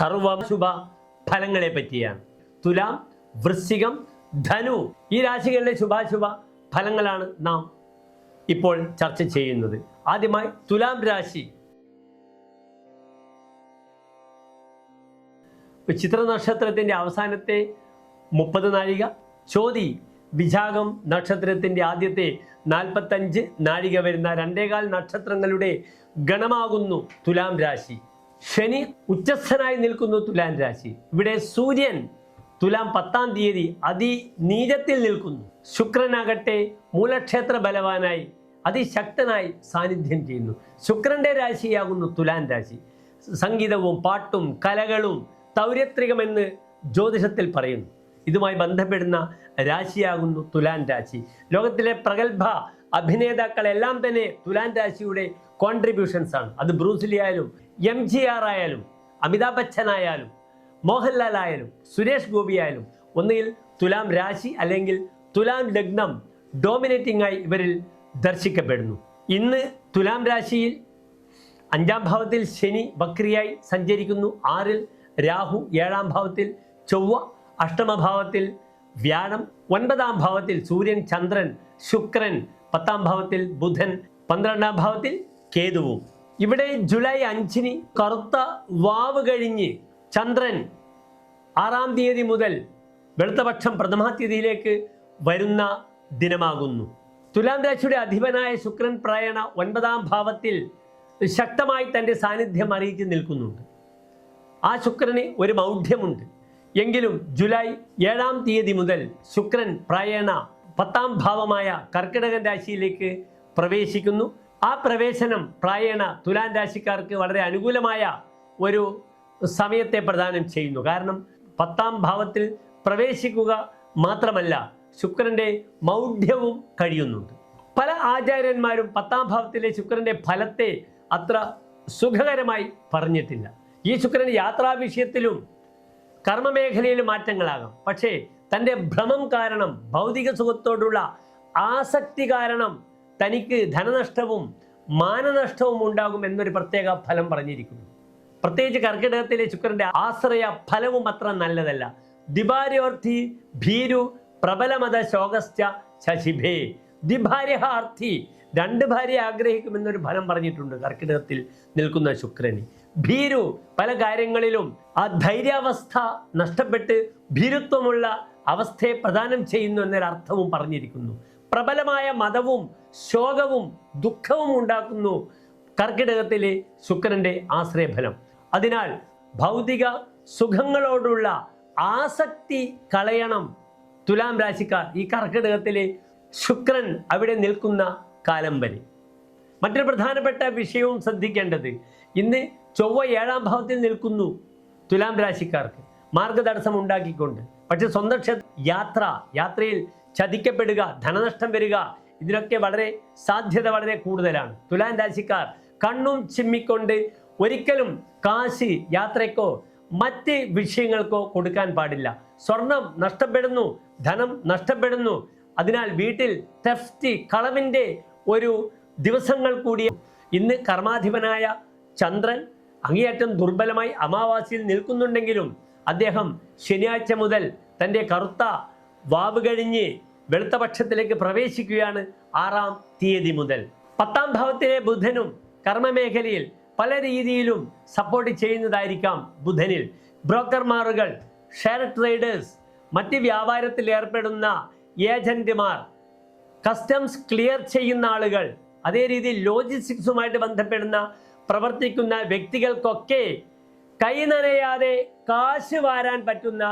സർവശുഭ ഫലങ്ങളെ പറ്റിയാണ്. തുലാം വൃശ്ചികം ധനു ഈ രാശികളിലെ ശുഭാശുഭ ഫലങ്ങളാണ് നാം ഇപ്പോൾ ചർച്ച ചെയ്യുന്നത്. ആദ്യമായി തുലാം രാശി. ചിത്ര നക്ഷത്രത്തിന്റെ അവസാനത്തെ മുപ്പത് നാഴിക ചോതി വിശാഖം നക്ഷത്രത്തിന്റെ ആദ്യത്തെ നാൽപ്പത്തഞ്ച് നാഴിക വരുന്ന രണ്ടേകാൽ നക്ഷത്രങ്ങളുടെ ഗണമാകുന്നു തുലാം രാശി. ശനി ഉച്ചസ്ഥനായി നിൽക്കുന്നു തുലാം രാശി. ഇവിടെ സൂര്യൻ തുലാം പത്താം തീയതി അതിനീചത്തിൽ നിൽക്കുന്നു. ശുക്രനാകട്ടെ മൂലക്ഷേത്ര ബലവാനായി അതിശക്തനായി സാന്നിധ്യം ചെയ്യുന്നു. ശുക്രന്റെ രാശിയാകുന്നു തുലാൻ രാശി. സംഗീതവും പാട്ടും കലകളും തൗര്യത്രികമെന്ന് ജ്യോതിഷത്തിൽ പറയുന്നു. ഇതുമായി ബന്ധപ്പെടുന്ന രാശിയാകുന്നു തുലാൻ രാശി. ലോകത്തിലെ പ്രഗത്ഭ അഭിനേതാക്കളെല്ലാം തന്നെ തുലാൻ രാശിയുടെ കോൺട്രിബ്യൂഷൻസ് ആണ്. അത് ബ്രൂസ്ലി ആയാലും എം ജി ആർ ആയാലും അമിതാഭ് ബച്ചൻ ആയാലും മോഹൻലാൽ ആയാലും സുരേഷ് ഗോപി ആയാലും ഒന്നുകിൽ തുലാം രാശി അല്ലെങ്കിൽ തുലാം ലഗ്നം ഡോമിനേറ്റിംഗ് ആയി ഇവരിൽ ദർശിക്കപ്പെടുന്നു. ഇന്ന് തുലാം രാശിയിൽ അഞ്ചാം ഭാവത്തിൽ ശനി ബക്രിയായി സഞ്ചരിക്കുന്നു. ആറിൽ രാഹു ഏഴാം ഭാവത്തിൽ ചൊവ്വ അഷ്ടമഭാവത്തിൽ വ്യാഴം ഒൻപതാം ഭാവത്തിൽ സൂര്യൻ ചന്ദ്രൻ ശുക്രൻ പത്താം ഭാവത്തിൽ ബുധൻ പന്ത്രണ്ടാം ഭാവത്തിൽ കേതുവും. ഇവിടെ ജൂലൈ അഞ്ചിന് കറുത്ത വാവ് കഴിഞ്ഞ് ചന്ദ്രൻ ആറാം തീയതി മുതൽ വെളുത്തപക്ഷം പ്രഥമാ തീയതിയിലേക്ക് വരുന്ന ദിനമാകുന്നു. തുലാം രാശിയുടെ അധിപനായ ശുക്രൻ പ്രായണ ഒൻപതാം ഭാവത്തിൽ ശക്തമായി തന്റെ സാന്നിധ്യം അറിയിച്ച് നിൽക്കുന്നുണ്ട്. ആ ശുക്രന് ഒരു മൗഢ്യമുണ്ട്. എങ്കിലും ജൂലൈ ഏഴാം തീയതി മുതൽ ശുക്രൻ പ്രായണ പത്താം ഭാവമായ കർക്കിടകൻ രാശിയിലേക്ക് പ്രവേശിക്കുന്നു. ആ പ്രവേശനം പ്രായണ തുലാൻ രാശിക്കാർക്ക് വളരെ അനുകൂലമായ ഒരു സമയത്തെ പ്രദാനം ചെയ്യുന്നു. കാരണം പത്താം ഭാവത്തിൽ പ്രവേശിക്കുക മാത്രമല്ല ശുക്രന്റെ മൗഢ്യവും കഴിയുന്നുണ്ട്. പല ആചാര്യന്മാരും പത്താം ഭാവത്തിലെ ശുക്രന്റെ ഫലത്തെ അത്ര സുഖകരമായി പറഞ്ഞിട്ടില്ല. ഈ ശുക്രൻ യാത്രാ വിഷയത്തിലും കർമ്മമേഖലയിലും മാറ്റങ്ങളാകാം. പക്ഷേ തന്റെ ഭ്രമം കാരണം ഭൗതിക സുഖത്തോടുള്ള ആസക്തി കാരണം തനിക്ക് ധനനഷ്ടവും മാനനഷ്ടവും ഉണ്ടാകും എന്നൊരു പ്രത്യേക ഫലം പറഞ്ഞിരിക്കുന്നു. പ്രത്യേകിച്ച് കർക്കിടകത്തിലെ ശുക്രന്റെ ആശ്രയ ഫലവും അത്ര നല്ലതല്ല. ദിഭാര്യോർത്ഥി ഭീരു പ്രബലമത ശോകസ്ഥ ശശിഭേ. ദിഭാര്യഹാർത്ഥി രണ്ട് ഭാര്യ ആഗ്രഹിക്കുമെന്നൊരു ഫലം പറഞ്ഞിട്ടുണ്ട് കർക്കിടകത്തിൽ നിൽക്കുന്ന ശുക്രന്. ഭീരു പല കാര്യങ്ങളിലും ആ ധൈര്യാവസ്ഥ നഷ്ടപ്പെട്ട് ഭീരുത്വമുള്ള അവസ്ഥയെ പ്രദാനം ചെയ്യുന്നു എന്നൊരർത്ഥവും പറഞ്ഞിരിക്കുന്നു. പ്രബലമായ മതവും ശോകവും ദുഃഖവും ഉണ്ടാക്കുന്നു കർക്കിടകത്തിലെ ശുക്രന്റെ ആശ്രയഫലം. അതിനാൽ ഭൗതിക സുഖങ്ങളോടുള്ള ആസക്തി കളയണം തുലാം രാശിക്കാർ ഈ കർക്കിടകത്തിലെ ശുക്രൻ അവിടെ നിൽക്കുന്ന കാലം വരെ. മറ്റൊരു പ്രധാനപ്പെട്ട വിഷയവും ശ്രദ്ധിക്കേണ്ടത് ഇന്ന് ചൊവ്വ ഏഴാം ഭാവത്തിൽ നിൽക്കുന്നു തുലാം രാശിക്കാർക്ക്. മാർഗതടസ്സം ഉണ്ടാക്കിക്കൊണ്ട് പക്ഷെ സ്വന്തം ക്ഷേ യാത്ര യാത്രയിൽ ചതിക്കപ്പെടുക ധനനഷ്ടം വരിക ഇതിനൊക്കെ വളരെ സാധ്യത വളരെ കൂടുതലാണ്. തുലാൻ രാശിക്കാർ കണ്ണും ചിമ്മിക്കൊണ്ട് ഒരിക്കലും കാശി യാത്രയ്ക്കോ മറ്റ് വിഷയങ്ങൾക്കോ കൊടുക്കാൻ പാടില്ല. സ്വർണം നഷ്ടപ്പെടുന്നു ധനം നഷ്ടപ്പെടുന്നു. അതിനാൽ വീട്ടിൽ തെഫ്റ്റ് കളവിന്റെ ഒരു ദിവസങ്ങൾ കൂടി ഇന്ന് കർമാധിപനായ ചന്ദ്രൻ അങ്ങേയറ്റം ദുർബലമായി അമാവാസിയിൽ നിൽക്കുന്നുണ്ടെങ്കിലും അദ്ദേഹം ശനിയാഴ്ച മുതൽ തന്റെ കറുത്ത വാവ് കഴിഞ്ഞ് വെളുത്ത പക്ഷത്തിലേക്ക് പ്രവേശിക്കുകയാണ് ആറാം തീയതി മുതൽ. പത്താം ഭാവത്തിലെ ബുധനും കർമ്മമേഖലയിൽ പല രീതിയിലും സപ്പോർട്ട് ചെയ്യുന്നതായിരിക്കാം ബുധനിൽ. ബ്രോക്കർമാറുകൾ ഷെയർ ട്രേഡേഴ്സ് മറ്റ് വ്യാപാരത്തിൽ ഏർപ്പെടുന്ന ഏജന്റുമാർ കസ്റ്റംസ് ക്ലിയർ ചെയ്യുന്ന ആളുകൾ അതേ രീതിയിൽ ലോജിസ്റ്റിക്സുമായിട്ട് ബന്ധപ്പെടുന്ന പ്രവർത്തിക്കുന്ന വ്യക്തികൾക്കൊക്കെ കൈ നനയാതെ കാശ് വാരാൻ പറ്റുന്ന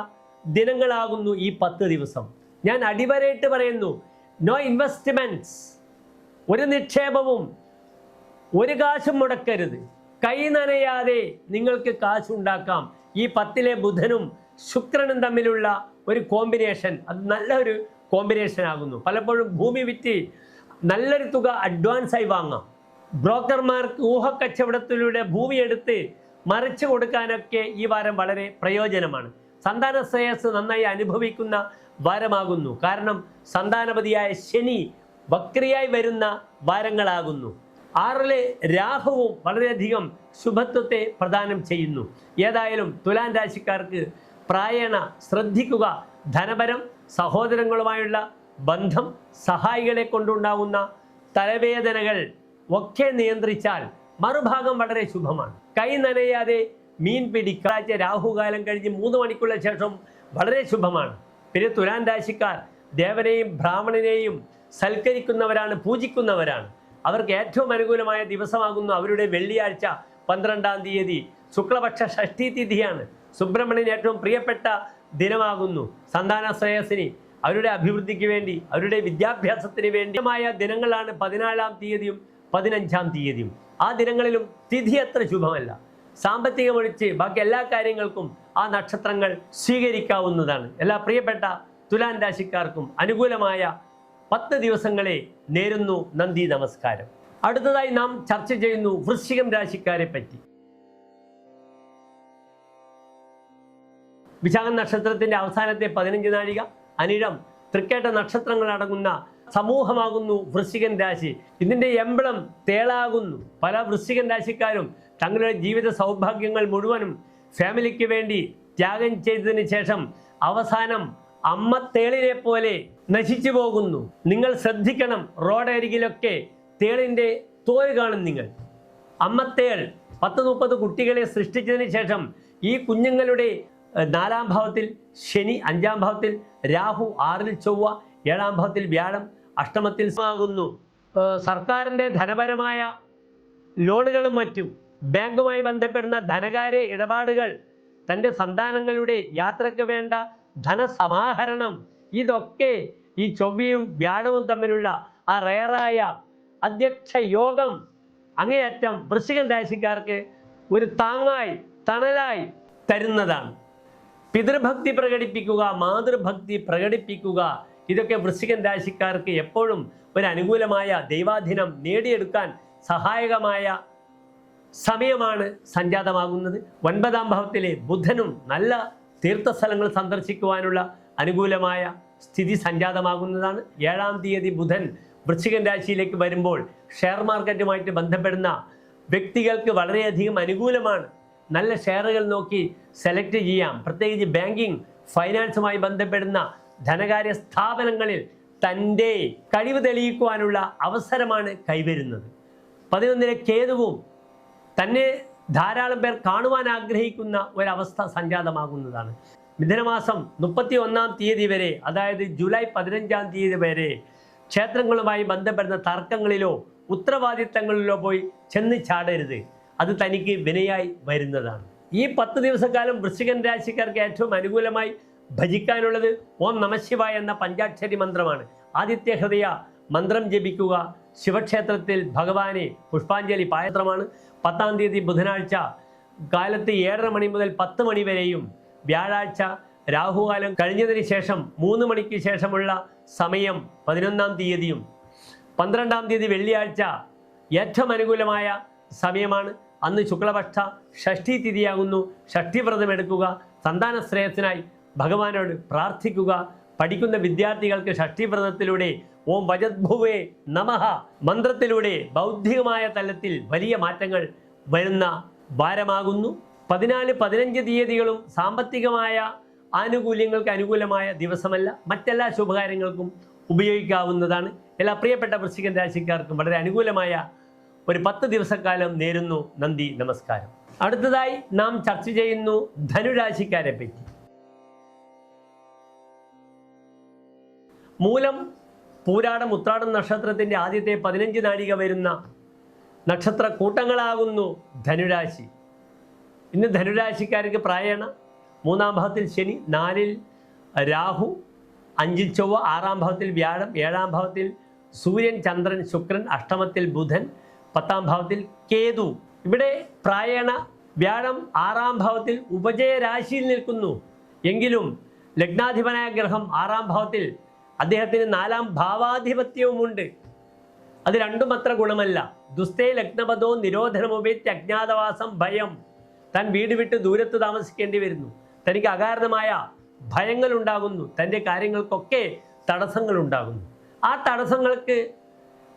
ദിനങ്ങളാകുന്നു ഈ പത്ത് ദിവസം. ഞാൻ അടിവരയിട്ട് പറയുന്നു നോ ഇൻവെസ്റ്റ്മെന്റ്സ് ഒരു നിക്ഷേപവും ഒരു കാശും മുടക്കരുത്. കൈ നനയാതെ നിങ്ങൾക്ക് കാശുണ്ടാക്കാം ഈ പത്തിലെ ബുധനും ശുക്രനും തമ്മിലുള്ള ഒരു കോമ്പിനേഷൻ അത് നല്ലൊരു കോമ്പിനേഷൻ ആകുന്നു. പലപ്പോഴും ഭൂമി വിറ്റ് നല്ലൊരു തുക അഡ്വാൻസായി വാങ്ങാം. ബ്രോക്കർമാർക്ക് ഊഹക്കച്ചവടത്തിലൂടെ ഭൂമി എടുത്ത് മറിച്ചു കൊടുക്കാനൊക്കെ ഈ വാരം വളരെ പ്രയോജനമാണ്. സന്താന ശ്രേയസ് നന്നായി അനുഭവിക്കുന്ന വാരമാകുന്നു. കാരണം സന്താനപതിയായ ശനി വക്രിയായി വരുന്ന വാരങ്ങളാകുന്നു. ആറിലെ രാഹുവും വളരെയധികം ശുഭത്വത്തെ പ്രദാനം ചെയ്യുന്നു. ഏതായാലും തുലാൻ രാശിക്കാർക്ക് പ്രായണ ശ്രദ്ധിക്കുക. ധനപരം സഹോദരങ്ങളുമായുള്ള ബന്ധം സഹായികളെ കൊണ്ടുണ്ടാകുന്ന തലവേദനകൾ ഒക്കെ നിയന്ത്രിച്ചാൽ മറുഭാഗം വളരെ ശുഭമാണ്. കൈ നനയാതെ മീൻ പിടിക്കാഴ്ച രാഹുകാലം കഴിഞ്ഞ് മൂന്ന് മണിക്കുള്ള ശേഷം വളരെ ശുഭമാണ്. പിന്നെ തുലാൻ രാശിക്കാർ ദേവനെയും ബ്രാഹ്മണനെയും സൽക്കരിക്കുന്നവരാണ് പൂജിക്കുന്നവരാണ്. അവർക്ക് ഏറ്റവും അനുകൂലമായ ദിവസമാകുന്നു അവരുടെ വെള്ളിയാഴ്ച പന്ത്രണ്ടാം തീയതി. ശുക്ലപക്ഷ ഷഷ്ടി തിഥിയാണ്. സുബ്രഹ്മണ്യൻ ഏറ്റവും പ്രിയപ്പെട്ട ദിനമാകുന്നു. സന്താന ശ്രേയസിന് അവരുടെ അഭിവൃദ്ധിക്ക് വേണ്ടി അവരുടെ വിദ്യാഭ്യാസത്തിന് വേണ്ടിയുമായ ദിനങ്ങളാണ് പതിനാലാം തീയതിയും പതിനഞ്ചാം തീയതിയും. ആ ദിനങ്ങളിലും തിഥി അത്ര ശുഭമല്ല. സാമ്പത്തികമൊഴിച്ച് ബാക്കി എല്ലാ കാര്യങ്ങൾക്കും ആ നക്ഷത്രങ്ങൾ സ്വീകരിക്കാവുന്നതാണ്. എല്ലാ പ്രിയപ്പെട്ട തുലാൻ രാശിക്കാർക്കും അനുകൂലമായ പത്ത് ദിവസങ്ങളെ നേരുന്നു നന്ദി നമസ്കാരം. അടുത്തതായി നാം ചർച്ച ചെയ്യുന്നു വൃശ്ചികം രാശിക്കാരെ പറ്റി. വിശാഖ നക്ഷത്രത്തിന്റെ അവസാനത്തെ പതിനഞ്ച് നാഴിക അനിഴം തൃക്കേട്ട നക്ഷത്രങ്ങൾ അടങ്ങുന്ന സമൂഹമാകുന്നു വൃശ്ചികൻ രാശി. ഇതിന്റെ എംബ്ലം തേളാകുന്നു. പല വൃശ്ചികൻ രാശിക്കാരും തങ്ങളുടെ ജീവിത സൗഭാഗ്യങ്ങൾ മുഴുവനും ഫാമിലിക്ക് വേണ്ടി ത്യാഗം ചെയ്തതിന് ശേഷം അവസാനം അമ്മ തേളിനെ പോലെ നശിച്ചു പോകുന്നു. നിങ്ങൾ ശ്രദ്ധിക്കണം റോഡരികിലൊക്കെ തേളിന്റെ തോൽ കാണും നിങ്ങൾ. അമ്മത്തേൾ പത്ത് മുപ്പത് കുട്ടികളെ സൃഷ്ടിച്ചതിന് ശേഷം ഈ കുഞ്ഞുങ്ങളുടെ നാലാം ഭാവത്തിൽ ശനി അഞ്ചാം ഭാവത്തിൽ രാഹു ആറിൽ ചൊവ്വ ഏഴാം ഭാവത്തിൽ വ്യാഴം അഷ്ടമത്തിൽ ആകുന്നു സർക്കാരിന്റെ ധനപരമായ ലോണുകളും മറ്റും ബാങ്കുമായി ബന്ധപ്പെടുന്ന ധനകാര്യ ഇടപാടുകൾ തന്റെ സന്താനങ്ങളുടെ യാത്രയ്ക്ക് വേണ്ട ധനസമാഹരണം ഇതൊക്കെ ഈ ചൊവ്വയും വ്യാഴവും തമ്മിലുള്ള ആ റയറായ അധ്യക്ഷ യോഗം അങ്ങേയറ്റം വൃശ്ചികൻ രാശിക്കാർക്ക് ഒരു താങ്ങായി തണലായി തരുന്നതാണ്. പിതൃഭക്തി പ്രകടിപ്പിക്കുക മാതൃഭക്തി പ്രകടിപ്പിക്കുക ഇതൊക്കെ വൃശ്ചികൻ രാശിക്കാർക്ക് എപ്പോഴും ഒരു അനുകൂലമായ ദൈവാധീനം നേടിയെടുക്കാൻ സഹായകമായ സമയമാണ് സംജാതമാകുന്നത്. ഒൻപതാം ഭാവത്തിലെ ബുധനും നല്ല തീർത്ഥസ്ഥലങ്ങൾ സന്ദർശിക്കുവാനുള്ള അനുകൂലമായ സ്ഥിതി സംജാതമാകുന്നതാണ്. ഏഴാം തീയതി ബുധൻ വൃശ്ചികൻ രാശിയിലേക്ക് വരുമ്പോൾ ഷെയർ മാർക്കറ്റുമായിട്ട് ബന്ധപ്പെടുന്ന വ്യക്തികൾക്ക് വളരെയധികം അനുകൂലമാണ്. നല്ല ഷെയറുകൾ നോക്കി സെലക്ട് ചെയ്യാം. പ്രത്യേകിച്ച് ബാങ്കിങ് ഫൈനാൻസുമായി ബന്ധപ്പെടുന്ന ധനകാര്യ സ്ഥാപനങ്ങളിൽ തന്റെ കഴിവ് തെളിയിക്കുവാനുള്ള അവസരമാണ് കൈവരുന്നത്. പതിനൊന്നിലെ കേതുവും തന്നെ ധാരാളം പേർ കാണുവാൻ ആഗ്രഹിക്കുന്ന ഒരവസ്ഥ സംജാതമാകുന്നതാണ്. മിഥുനമാസം മുപ്പത്തി ഒന്നാം തീയതി വരെ അതായത് ജൂലൈ പതിനഞ്ചാം തീയതി വരെ ക്ഷേത്രങ്ങളുമായി ബന്ധപ്പെടുന്ന തർക്കങ്ങളിലോ ഉത്തരവാദിത്തങ്ങളിലോ പോയി ചെന്ന് ചാടരുത്. അത് തനിക്ക് വിനയായി വരുന്നതാണ്. ഈ പത്ത് ദിവസക്കാലം വൃശ്ചികൻ രാശിക്കാർക്ക് ഏറ്റവും അനുകൂലമായി ഭജിക്കാനുള്ളത് ഓം നമശിവായ എന്ന പഞ്ചാക്ഷരി മന്ത്രമാണ്. ആദിത്യ ഹൃദയ മന്ത്രം ജപിക്കുക. ശിവക്ഷേത്രത്തിൽ ഭഗവാനെ പുഷ്പാഞ്ജലി പായത്രമാണ് പത്താം തീയതി ബുധനാഴ്ച കാലത്ത് ഏഴര മണി മുതൽ പത്ത് മണി വരെയും വ്യാഴാഴ്ച രാഹുകാലം കഴിഞ്ഞതിന് ശേഷം മൂന്ന് മണിക്ക് ശേഷമുള്ള സമയം പതിനൊന്നാം തീയതിയും പന്ത്രണ്ടാം തീയതി വെള്ളിയാഴ്ച ഏറ്റവും അനുകൂലമായ സമയമാണ്. അന്ന് ശുക്ലപക്ഷ ഷഷ്ഠി തിഥിയാകുന്നു. ഷഷ്ഠിവ്രതം എടുക്കുക സന്താന ശ്രേയസിനായി ഭഗവാനോട് പ്രാർത്ഥിക്കുക. പഠിക്കുന്ന വിദ്യാർത്ഥികൾക്ക് ഷഷ്ടിവ്രതത്തിലൂടെ ഓം വജദ്ഭുവേ നമഹ മന്ത്രത്തിലൂടെ ബൗദ്ധികമായ തലത്തിൽ വലിയ മാറ്റങ്ങൾ വരുന്ന വാരമാകുന്നു. പതിനാല് പതിനഞ്ച് തീയതികളും സാമ്പത്തികമായ ആനുകൂല്യങ്ങൾക്ക് അനുകൂലമായ ദിവസമല്ല. മറ്റെല്ലാ ശുഭകാര്യങ്ങൾക്കും ഉപയോഗിക്കാവുന്നതാണ്. എല്ലാ പ്രിയപ്പെട്ട വൃശ്ചികൻ രാശിക്കാർക്കും വളരെ അനുകൂലമായ ഒരു പത്ത് ദിവസക്കാലം നേരുന്നു. നന്ദി നമസ്കാരം. അടുത്തതായി നാം ചർച്ച ചെയ്യുന്നു ധനുരാശിക്കാരെ പറ്റി മൂലം പൂരാടം ഉത്രാടം നക്ഷത്രത്തിന്റെ ആദ്യത്തെ പതിനഞ്ച് നാഴിക വരുന്ന നക്ഷത്ര കൂട്ടങ്ങളാകുന്നു ധനുരാശി. ഇന്ന് ധനുരാശിക്കാർക്ക് പ്രായണ മൂന്നാം ഭാവത്തിൽ ശനി നാലിൽ രാഹു അഞ്ചിൽ ചൊവ്വ ആറാം ഭാവത്തിൽ വ്യാഴം ഏഴാം ഭാവത്തിൽ സൂര്യൻ ചന്ദ്രൻ ശുക്രൻ അഷ്ടമത്തിൽ ബുധൻ പത്താം ഭാവത്തിൽ കേതു. ഇവിടെ പ്രായണ വ്യാഴം ആറാം ഭാവത്തിൽ ഉപജയ രാശിയിൽ നിൽക്കുന്നു. എങ്കിലും ലഗ്നാധിപനായ ഗ്രഹം ആറാം ഭാവത്തിൽ അദ്ദേഹത്തിന് നാലാം ഭാവാധിപത്യവുമുണ്ട്. അത് രണ്ടും അത്ര ഗുണമല്ല. ദുസ്തേ ലഗ്നപദോ നിരോധനമുപേറ്റ് അജ്ഞാതവാസം ഭയം. താൻ വീട് വിട്ട് ദൂരത്ത് താമസിക്കേണ്ടി വരുന്നു. തനിക്ക് അകാരണമായ ഭയങ്ങൾ ഉണ്ടാകുന്നു തന്റെ കാര്യങ്ങൾക്കൊക്കെ തടസ്സങ്ങൾ ഉണ്ടാകുന്നു ആ തടസ്സങ്ങൾക്ക്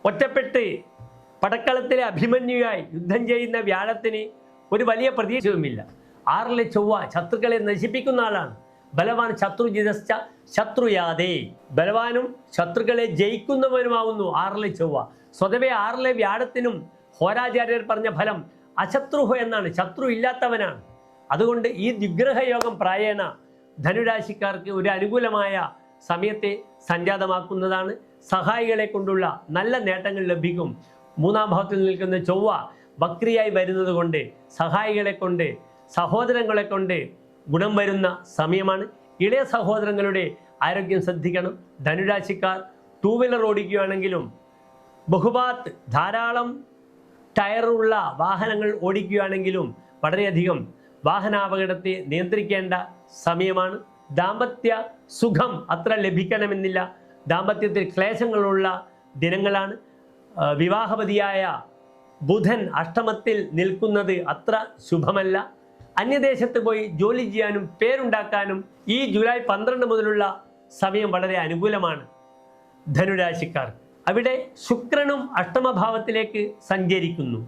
ഒറ്റപ്പെട്ട് പടക്കളത്തിലെ അഭിമന്യുവായി യുദ്ധം ചെയ്യുന്ന വ്യാഴത്തിന് ഒരു വലിയ പ്രതീക്ഷയുമില്ല. ആറിലെ ചൊവ്വ ശത്രുക്കളെ നശിപ്പിക്കുന്ന ആളാണ്. ബലവാൻ ശത്രു ജിതസ്ഥ ശത്രുയാതേ. ബലവാനും ശത്രുക്കളെ ജയിക്കുന്നവരുമാവുന്നു ആറിലെ ചൊവ്വ. സ്വതവേ ആറിലെ വ്യാഴത്തിനും ഹോരാചാര്യർ പറഞ്ഞ ഫലം അശത്രുഹ എന്നാണ്. ശത്രു ഇല്ലാത്തവനാണ്. അതുകൊണ്ട് ഈ നിഗ്രഹയോഗം പ്രായേണ ധനുരാശിക്കാർക്ക് ഒരു അനുകൂലമായ സമയത്തെ സംജാതമാക്കുന്നതാണ്. സഹായികളെ കൊണ്ടുള്ള നല്ല നേട്ടങ്ങൾ ലഭിക്കും. മൂന്നാം ഭാവത്തിൽ നിൽക്കുന്ന ചൊവ്വ വക്രിയായി വരുന്നത് കൊണ്ട് സഹായികളെ കൊണ്ട് സഹോദരങ്ങളെ കൊണ്ട് ഗുണം വരുന്ന സമയമാണ്. ഇളയ സഹോദരങ്ങളുടെ ആരോഗ്യം ശ്രദ്ധിക്കണം. ധനുരാശിക്കാർ ടൂ വീലർ ഓടിക്കുകയാണെങ്കിലും ബഹുഭാത്ത് ധാരാളം ടയറുള്ള വാഹനങ്ങൾ ഓടിക്കുകയാണെങ്കിലും വളരെയധികം വാഹനാപകടത്തെ നിയന്ത്രിക്കേണ്ട സമയമാണ്. ദാമ്പത്യ സുഖം അത്ര ലഭിക്കണമെന്നില്ല. ദാമ്പത്യത്തിൽ ക്ലേശങ്ങളുള്ള ദിനങ്ങളാണ്. വിവാഹപതിയായ ബുധൻ അഷ്ടമത്തിൽ നിൽക്കുന്നത് അത്ര ശുഭമല്ല. അന്യദേശത്ത് പോയി ജോലി ചെയ്യാനും പേരുണ്ടാക്കാനും ഈ ജൂലൈ പന്ത്രണ്ട് മുതലുള്ള സമയം വളരെ അനുകൂലമാണ് ധനുരാശിക്കാർ അവിടെ ശുക്രനും അഷ്ടമഭാവത്തിലേക്ക് സഞ്ചരിക്കുന്നു.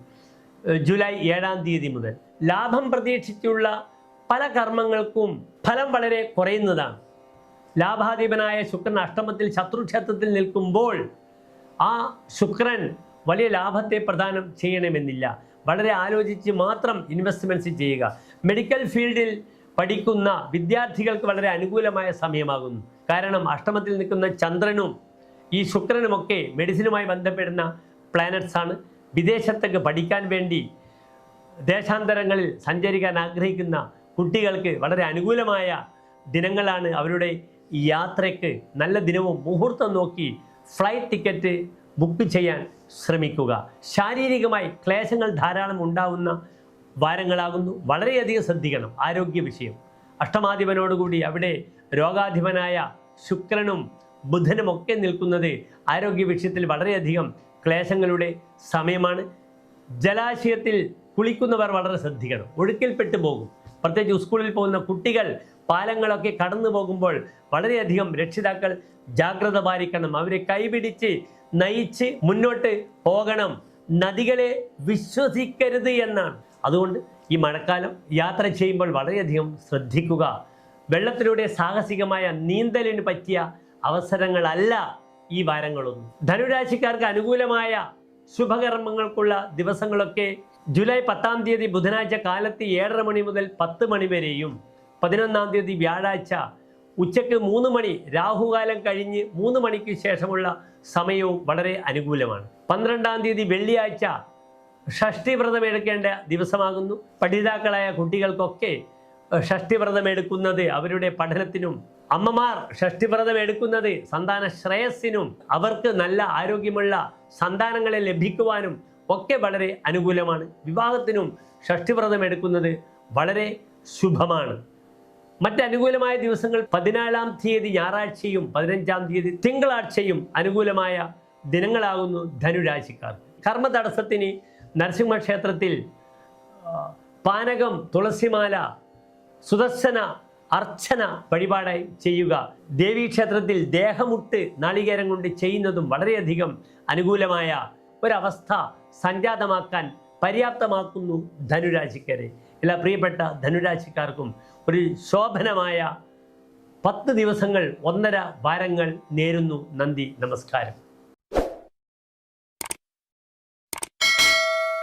ജൂലൈ ഏഴാം തീയതി മുതൽ. ലാഭം പ്രതീക്ഷിച്ചുള്ള പല കർമ്മങ്ങൾക്കും ഫലം വളരെ കുറയുന്നതാണ്. ലാഭാധിപനായ ശുക്രൻ അഷ്ടമത്തിൽ ശത്രുക്ഷേത്രത്തിൽ നിൽക്കുമ്പോൾ ആ ശുക്രൻ വലിയ ലാഭത്തെ പ്രദാനം ചെയ്യണമെന്നില്ല. വളരെ ആലോചിച്ച് മാത്രം ഇൻവെസ്റ്റ്മെന്റ്സ് ചെയ്യുക. മെഡിക്കൽ ഫീൽഡിൽ പഠിക്കുന്ന വിദ്യാർത്ഥികൾക്ക് വളരെ അനുകൂലമായ സമയമാകുന്നു. കാരണം അഷ്ടമത്തിൽ നിൽക്കുന്ന ചന്ദ്രനും ഈ ശുക്രനുമൊക്കെ മെഡിസിനുമായി ബന്ധപ്പെടുന്ന പ്ലാനറ്റ്സ് ആണ്. വിദേശത്തേക്ക് പഠിക്കാൻ വേണ്ടി ദേശാന്തരങ്ങളിൽ സഞ്ചരിക്കാൻ ആഗ്രഹിക്കുന്ന കുട്ടികൾക്ക് വളരെ അനുകൂലമായ ദിനങ്ങളാണ് അവരുടെ ഈ യാത്രയ്ക്ക്. നല്ല ദിനവും മുഹൂർത്തം നോക്കി ഫ്ലൈറ്റ് ടിക്കറ്റ് ബുക്ക് ചെയ്യാൻ ശ്രമിക്കുക. ശാരീരികമായി ക്ലേശങ്ങൾ ധാരാളം ഉണ്ടാവുന്ന വാരങ്ങളാകുന്നു. വളരെയധികം ശ്രദ്ധിക്കണം. ആരോഗ്യ വിഷയം. അഷ്ടമാധിപനോടുകൂടി അവിടെ രോഗാധിപനായ ശുക്രനും ബുധനും ഒക്കെ നിൽക്കുന്നത് ആരോഗ്യ വിഷയത്തിൽ വളരെയധികം ക്ലേശങ്ങളുടെ സമയമാണ്. ജലാശയത്തിൽ കുളിക്കുന്നവർ വളരെ ശ്രദ്ധിക്കണം. ഒഴുക്കിൽപ്പെട്ടു പോകും. പ്രത്യേകിച്ച് സ്കൂളിൽ പോകുന്ന കുട്ടികൾ പാലങ്ങളൊക്കെ കടന്നു പോകുമ്പോൾ വളരെയധികം രക്ഷിതാക്കൾ ജാഗ്രത പാലിക്കണം. അവരെ കൈപിടിച്ച് നയിച്ച് മുന്നോട്ട് പോകണം. നദികളെ വിശ്വസിക്കരുത് എന്നാണ്. അതുകൊണ്ട് ഈ മഴക്കാലം യാത്ര ചെയ്യുമ്പോൾ വളരെയധികം ശ്രദ്ധിക്കുക. വെള്ളത്തിലൂടെ സാഹസികമായ നീന്തലിന് പറ്റിയ അവസരങ്ങളല്ല ഈ വാരങ്ങളൊന്നും. ധനുരാശിക്കാർക്ക് അനുകൂലമായ ശുഭകർമ്മങ്ങൾക്കുള്ള ദിവസങ്ങളൊക്കെ ജൂലൈ പത്താം തീയതി ബുധനാഴ്ച കാലത്ത് ഏഴര മണി മുതൽ പത്ത് മണി വരെയും. പതിനൊന്നാം തീയതി വ്യാഴാഴ്ച ഉച്ചയ്ക്ക് മൂന്ന് മണി രാഹുകാലം കഴിഞ്ഞ് മൂന്ന് മണിക്ക് ശേഷമുള്ള സമയവും വളരെ അനുകൂലമാണ്. പന്ത്രണ്ടാം തീയതി വെള്ളിയാഴ്ച ഷഷ്ടിവ്രതം എടുക്കേണ്ട ദിവസമാകുന്നു. പഠിതാക്കളായ കുട്ടികൾക്കൊക്കെ ഷഷ്ടിവ്രതം എടുക്കുന്നത് അവരുടെ പഠനത്തിനും അമ്മമാർ ഷഷ്ടിവ്രതം എടുക്കുന്നത് സന്താന ശ്രേയസ്സിനും അവർക്ക് നല്ല ആരോഗ്യമുള്ള സന്താനങ്ങളെ ലഭിക്കുവാനും ഒക്കെ വളരെ അനുകൂലമാണ്. വിവാഹത്തിനും ഷഷ്ടിവ്രതം എടുക്കുന്നത് വളരെ ശുഭമാണ്. മറ്റ് അനുകൂലമായ ദിവസങ്ങൾ പതിനാലാം തീയതി ഞായറാഴ്ചയും പതിനഞ്ചാം തീയതി തിങ്കളാഴ്ചയും അനുകൂലമായ ദിനങ്ങളാകുന്നു ധനുരാശിക്കാർ. കർമ്മ തടസ്സത്തിന് നരസിംഹ ക്ഷേത്രത്തിൽ പാനകം തുളസിമാല സുദർശന അർച്ചന വഴിപാടായി ചെയ്യുക. ദേവീക്ഷേത്രത്തിൽ ദേഹമുട്ട് നാളികേരം കൊണ്ട് ചെയ്യുന്നതും വളരെയധികം അനുകൂലമായ ഒരവസ്ഥ സംജാതമാക്കാൻ പര്യാപ്തമാക്കുന്നു ധനുരാശിക്കാരെ. എല്ലാ പ്രിയപ്പെട്ട ധനുരാശിക്കാർക്കും ഒരു ശോഭനമായ പത്ത് ദിവസങ്ങൾ ഒന്നര വാരങ്ങൾ നേരുന്നു നന്ദി നമസ്കാരം.